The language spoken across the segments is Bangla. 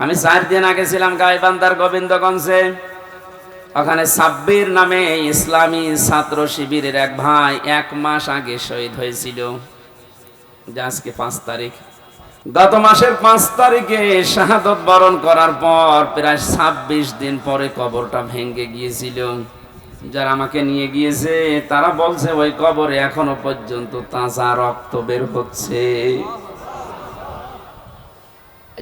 আমি চার দিন আগে ছিলাম গাইবান্দার গোবিন্দগঞ্জে। ওখানে সাব্বির নামে ইসলামী ছাত্র শিবিরের এক ভাই এক মাস আগে শহীদ হয়েছিল। আজকে পাঁচ তারিখ। গত মাসের পাঁচ তারিখে শাহাদত বরণ করার পর প্রায় ছাব্বিশ দিন পরে কবরটা ভেঙে গিয়েছিল। যারা আমাকে নিয়ে গিয়েছে, তারা বলছে, ওই কবরে এখনও পর্যন্ত তাজা রক্ত বের হচ্ছে।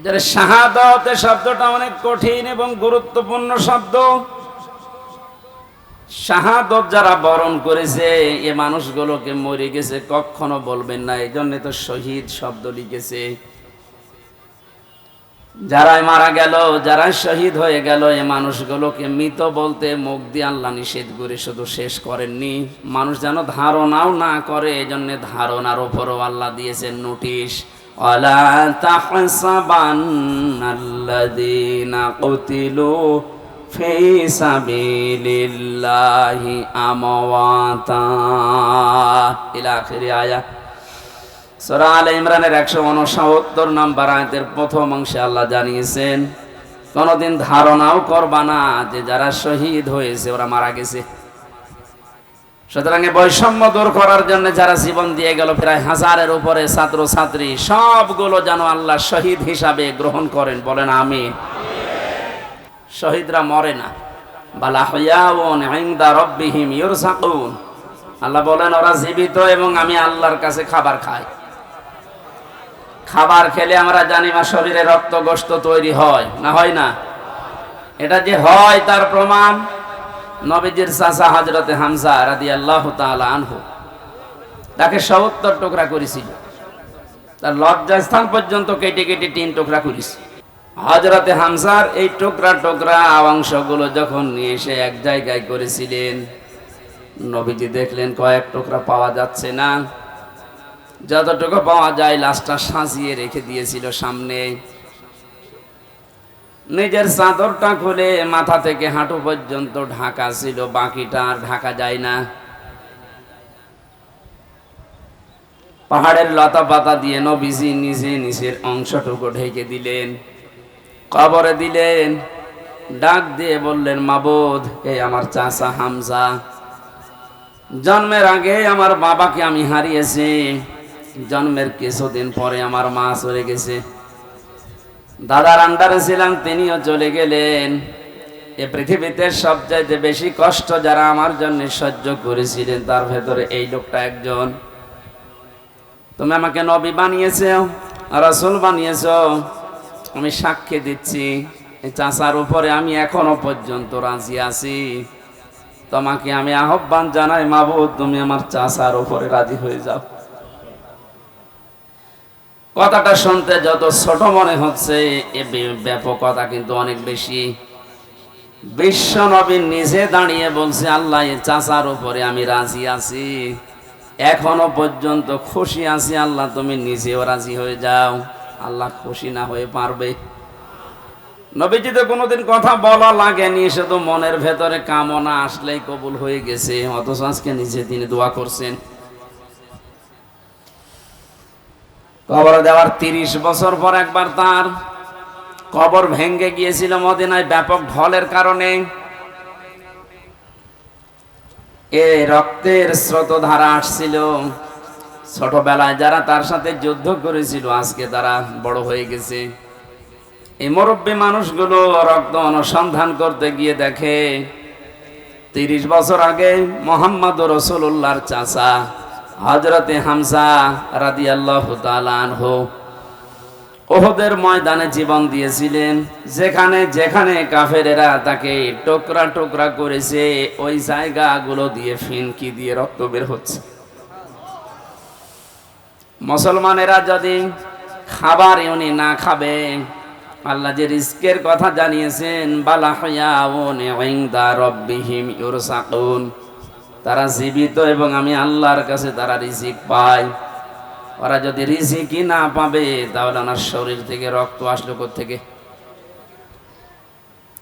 এদের শাহাদত শব্দটা অনেক কঠিন এবং গুরুত্বপূর্ণ শব্দ। শাহাদত যারা বরণ করেছে, এ মানুষগুলোকে মরে গেছে, কখনো বলবেন না এই জন্য তো শহীদ শব্দ লিখেছে। যারাই মারা গেল যারা শহীদ হয়ে গেল, এ মানুষগুলোকে মৃত বলতে মুখ দিয়ে আল্লাহ নিষেধ করে শুধু শেষ করেননি। মানুষ যেন ধারণাও না করে এই জন্য ধারণার ওপরও আল্লাহ দিয়েছেন নোটিশ। অলা তাহসাবান্নাল্লাযীনা কুতিলু ফি সাবিলিল্লাহি আমওয়াতা ইলা আখিরি আয়াত সূরা আলে ইমরানের 169 নম্বর আয়াতের প্রথম অংশে আল্লাহ জানিয়েছেন, কোনদিন ধারণাও করবা না যে যারা শহীদ হয়েছে, ওরা মারা গেছে। সুতরাং বৈষম্য দূর করার জন্য যারা জীবন দিয়ে গেল, প্রায় হাজারের উপরে ছাত্র ছাত্রী সবগুলো যেন আল্লাহ শহীদ হিসাবে গ্রহণ করেন, বলেন আমি শহীদরা মরে না। বালা হইয়াউন ইনদা রব্বিহিম ইউরসাকুন। আল্লাহ বলেন, ওরা জীবিত এবং আমি আল্লাহর কাছে খাবার খাই। খাবার খেলে আমরা জানি মা শরীরে রক্ত গোস্ত তৈরি হয়, না হয় না? এটা যে হয় তার প্রমাণ নবীজির চাচা হজরতে হামজা রাদি আল্লাহ আনহু, তাকে সত্তর টুকরা করেছিল। তার লজ্জাস্থান পর্যন্ত কেটে কেটে তিন টুকরা করেছে। হজরতে হামসার এই টুকরা টুকরা অংশগুলো যখন নিয়ে এসে এক জায়গায় করেছিলেন, নবীজি দেখলেন কয়েক টুকরা পাওয়া যাচ্ছে না। যতটুকু পাওয়া যায় লাশটা সাজিয়ে রেখে দিয়েছিল সামনে। নিজের চাদরটা খুলে মাথা থেকে হাঁটু পর্যন্ত ঢাকা ছিল, বাকিটা আর ঢাকা যায় না। পাহাড়ের লতা পাতা দিয়ে নবীজি নিজে নিজের অংশটুকু ঢেকে দিলেন, কবরে দিলেন, ডাক দিয়ে বললেন, মাবুদ এই আমার চাচা হামজা, জন্মের আগে আমার বাবাকে আমি হারিয়েছি, জন্মের কিছুদিন পরে আমার মা চলে গেছে। দাদার আন্ডারে ছিলাম, তিনিও চলে গেলেন। এ পৃথিবীতে সবচাইতে বেশি কষ্ট যারা আমার জন্য সহ্য করেছিলেন, তার ভেতরে এই লোকটা একজন। তুমি আমাকে নবী বানিয়েছ, রসুল বানিয়েছ, আমি সাক্ষী দিচ্ছি। চাষার উপরে আমি এখনও পর্যন্ত রাজি আছি। তোমাকে আমি আহ্বান জানাই, মাবুদ, তুমি আমার চাষার উপরে রাজি হয়ে যাও। কথাটা শুনতে যত ছোট মনে হচ্ছে, এ ব্যাপকতা কিন্তু অনেক বেশি। বিশ্ব নবীন নিজে দাঁড়িয়ে বলছে, আল্লাহ চাচার উপরে আমি রাজি আছি। এখনও পর্যন্ত খুশি আছি, আল্লাহ, তুমি নিজেও রাজি হয়ে যাও। আল্লাহ খুশি না হয়ে পারবে। নবীজি তো কোনোদিন কথা বলা লাগেনি শুধু মনের ভেতরে কামনা আসলেই কবুল হয়ে গেছে, অথচ আজকে নিজে তিনি দোয়া করছেন। কবর দেওয়ার তিরিশ বছর পর একবার তার কবর ভেঙ্গে গিয়েছিল মদিনায় ব্যাপক ঢলের কারণে। এ রক্তের স্রোত ধারা আসছিল। ছোটবেলায় যারা তার সাথে যুদ্ধ করেছিল, আজকে তারা বড় হয়ে গেছে। এই মুরব্বী মানুষগুলো রক্ত অনুসন্ধান করতে গিয়ে দেখে, তিরিশ বছর আগে মোহাম্মদ রসুল্লাহর চাচা হজরতে হামসা রাদি আল্লাহ আনহু ওহদের ময়দানে জীবন দিয়েছিলেন। যেখানে যেখানে কাফেরেরা তাকে টোকরা টোকরা করেছে, ওই জায়গাগুলো দিয়ে ফিনকি দিয়ে রক্ত বের হচ্ছে। মুসলমানেরা যদি খাবার ইউনি না খাবে, আল্লাহ যে রিস্কের কথা জানিয়েছেন, বালা হইয়া রব্বিহিম ইউরসাকুন তারা জীবিত এবং আমি আল্লাহর কাছে তারা রিজিক পায় ওরা যদি রিজিকই না পাবে, তাহলে ওনার শরীর থেকে রক্ত আসলো থেকে